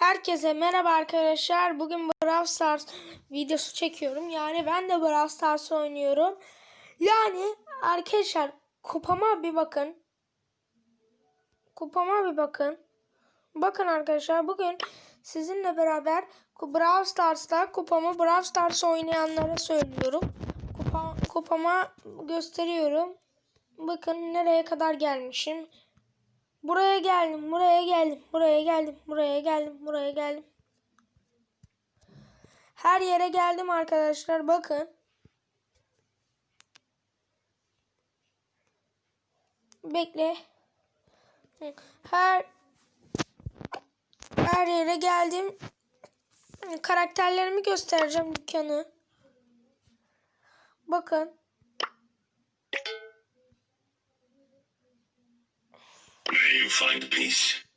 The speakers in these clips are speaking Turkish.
Herkese merhaba arkadaşlar. Bugün Brawl Stars videosu çekiyorum. Yani ben de Brawl Stars oynuyorum. Yani arkadaşlar kupama bir bakın. Kupama bir bakın. Bakın arkadaşlar bugün sizinle beraber Brawl Stars'ta kupamı Brawl Stars oynayanlara söylüyorum. Kupa, kupama gösteriyorum. Bakın nereye kadar gelmişim. Buraya geldim, buraya geldim, buraya geldim, buraya geldim, buraya geldim. Her yere geldim arkadaşlar. Bakın. Bekle. Her her yere geldim. Karakterlerimi göstereceğim dükkanı. Bakın. May you find peace.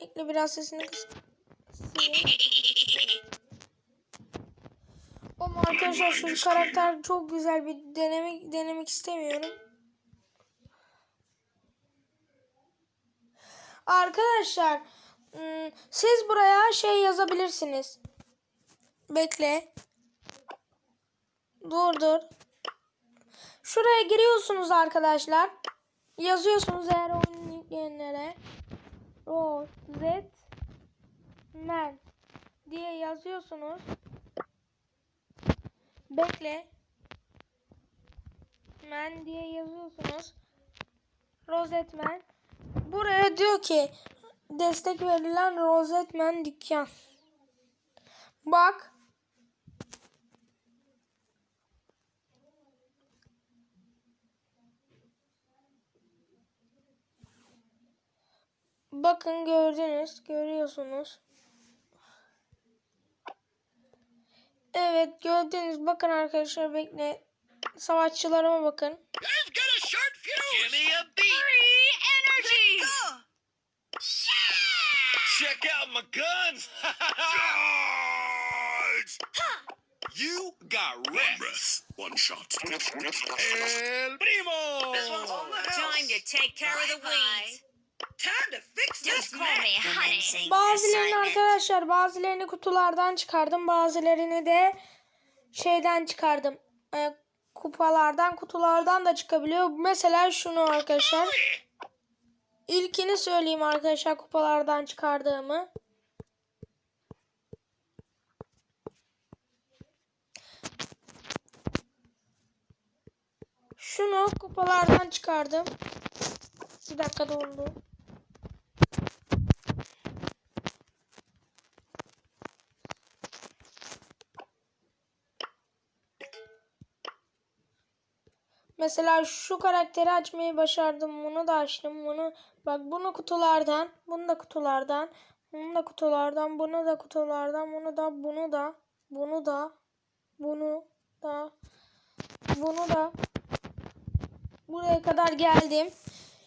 Bekle biraz sesini kıs. Ama arkadaşlar şu karakter çok güzel bir denemek denemek istemiyorum. Arkadaşlar ım, siz buraya şey yazabilirsiniz. Bekle. Dur dur. Şuraya giriyorsunuz arkadaşlar. Yazıyorsunuz eğer oyun yükleyenlere. Rozet Men diye yazıyorsunuz. Bekle. Men diye yazıyorsunuz. Rozetmen. Buraya diyor ki destek verilen Rozetmen dükkan. Bak. Bakın gördünüz, görüyorsunuz. Evet gördünüz. Bakın arkadaşlar bekle. Savaşçılarıma bakın. Check out my guns. Charge! You got rest. One shot. El primo. Time to take care of the weeds. Bazılarını arkadaşlar bazılarını kutulardan çıkardım. Bazılarını de şeyden çıkardım. Ee, kupalardan kutulardan da çıkabiliyor. Mesela şunu arkadaşlar. İlkini söyleyeyim arkadaşlar kupalardan çıkardığımı. Şunu kupalardan çıkardım. Bir dakika doldu. Mesela şu karakteri açmayı başardım. Bunu da açtım. Bunu bak bunu kutulardan, bunu da kutulardan, bunu da kutulardan, bunu da kutulardan, bunu da, bunu da, bunu da, bunu da, bunu da. Buraya kadar geldim.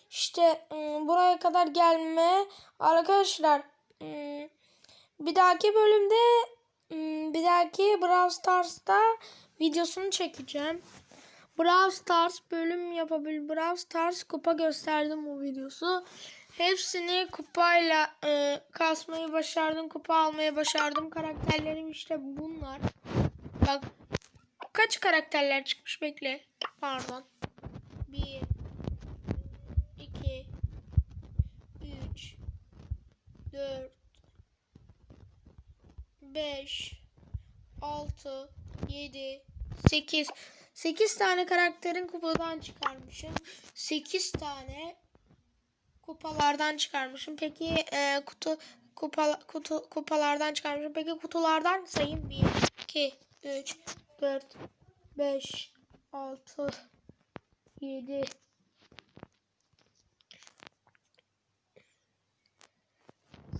İşte ım, buraya kadar gelme arkadaşlar. ım, Bir dahaki bölümde ım, bir dahaki Brawl Stars'ta videosunu çekeceğim. Brawl Stars bölüm yapabil. Brawl Stars kupa gösterdim bu videosu. Hepsini kupayla e, kasmayı başardım. Kupa almayı başardım. Karakterlerim işte bunlar. Bak kaç karakterler çıkmış bekle. Pardon. 1 2 3 4 5 6 7 8 8 tane karakterin kupadan çıkarmışım. 8 tane kupalardan çıkarmışım. Peki e, kutu kupa kutu kupalardan çıkarmışım. Peki kutulardan sayayım 1 2 3 4 5 6 7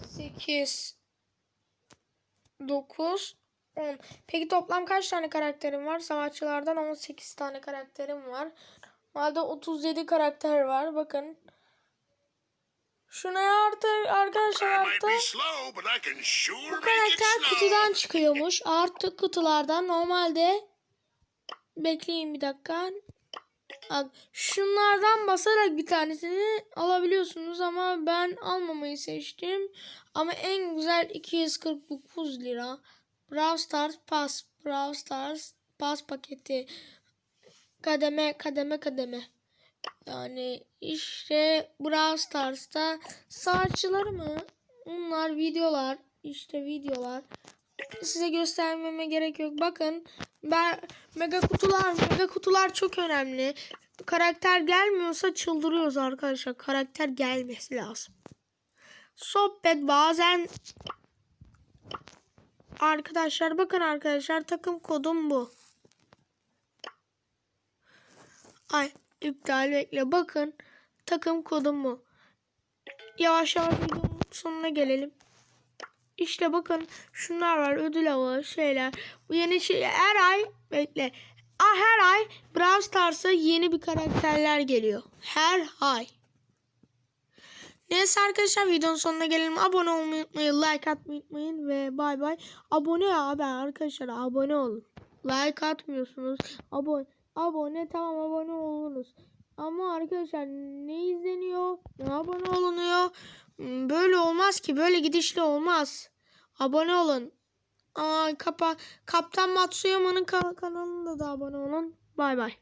8 9 10. Peki toplam kaç tane karakterim var? Savaşçılardan 18 tane karakterim var. Normalde 37 karakter var. Bakın. Şuna artı arkadaşlar artı bu karakter kutudan çıkıyormuş. Artı kutulardan normalde bekleyin bir dakika. Şunlardan basarak bir tanesini alabiliyorsunuz ama ben almamayı seçtim. Ama en güzel 249 lira. Brawl Stars Pass. Brawl Stars Pass paketi. Kademe kademe kademe. Yani işte Brawl Stars'ta saatçıları mı? Bunlar videolar. işte videolar. Size göstermeme gerek yok. Bakın ben mega kutular mega kutular çok önemli. Karakter gelmiyorsa çıldırıyoruz arkadaşlar. Karakter gelmesi lazım. Sohbet bazen Arkadaşlar bakın arkadaşlar takım kodum bu. Ay iptal bekle bakın takım kodum bu. Yavaş yavaş videonun sonuna gelelim. İşte bakın şunlar var ödül avı şeyler. Bu yeni şey her ay bekle. Her ay Brawl Stars'a yeni bir karakterler geliyor. Her ay. Neyse arkadaşlar videonun sonuna gelelim. Abone olmayı unutmayın. Like atmayı unutmayın. Ve bay bay. Abone abi arkadaşlar abone olun. Like atmıyorsunuz. Abone. Abone tamam abone olunuz. Ama arkadaşlar ne izleniyor? Ne abone olunuyor? Hmm, Böyle olmaz ki. Böyle gidişle olmaz. Abone olun. Aa, kapa Kaptan Matsuyama'nın ka- kanalında da abone olun. Bay bay.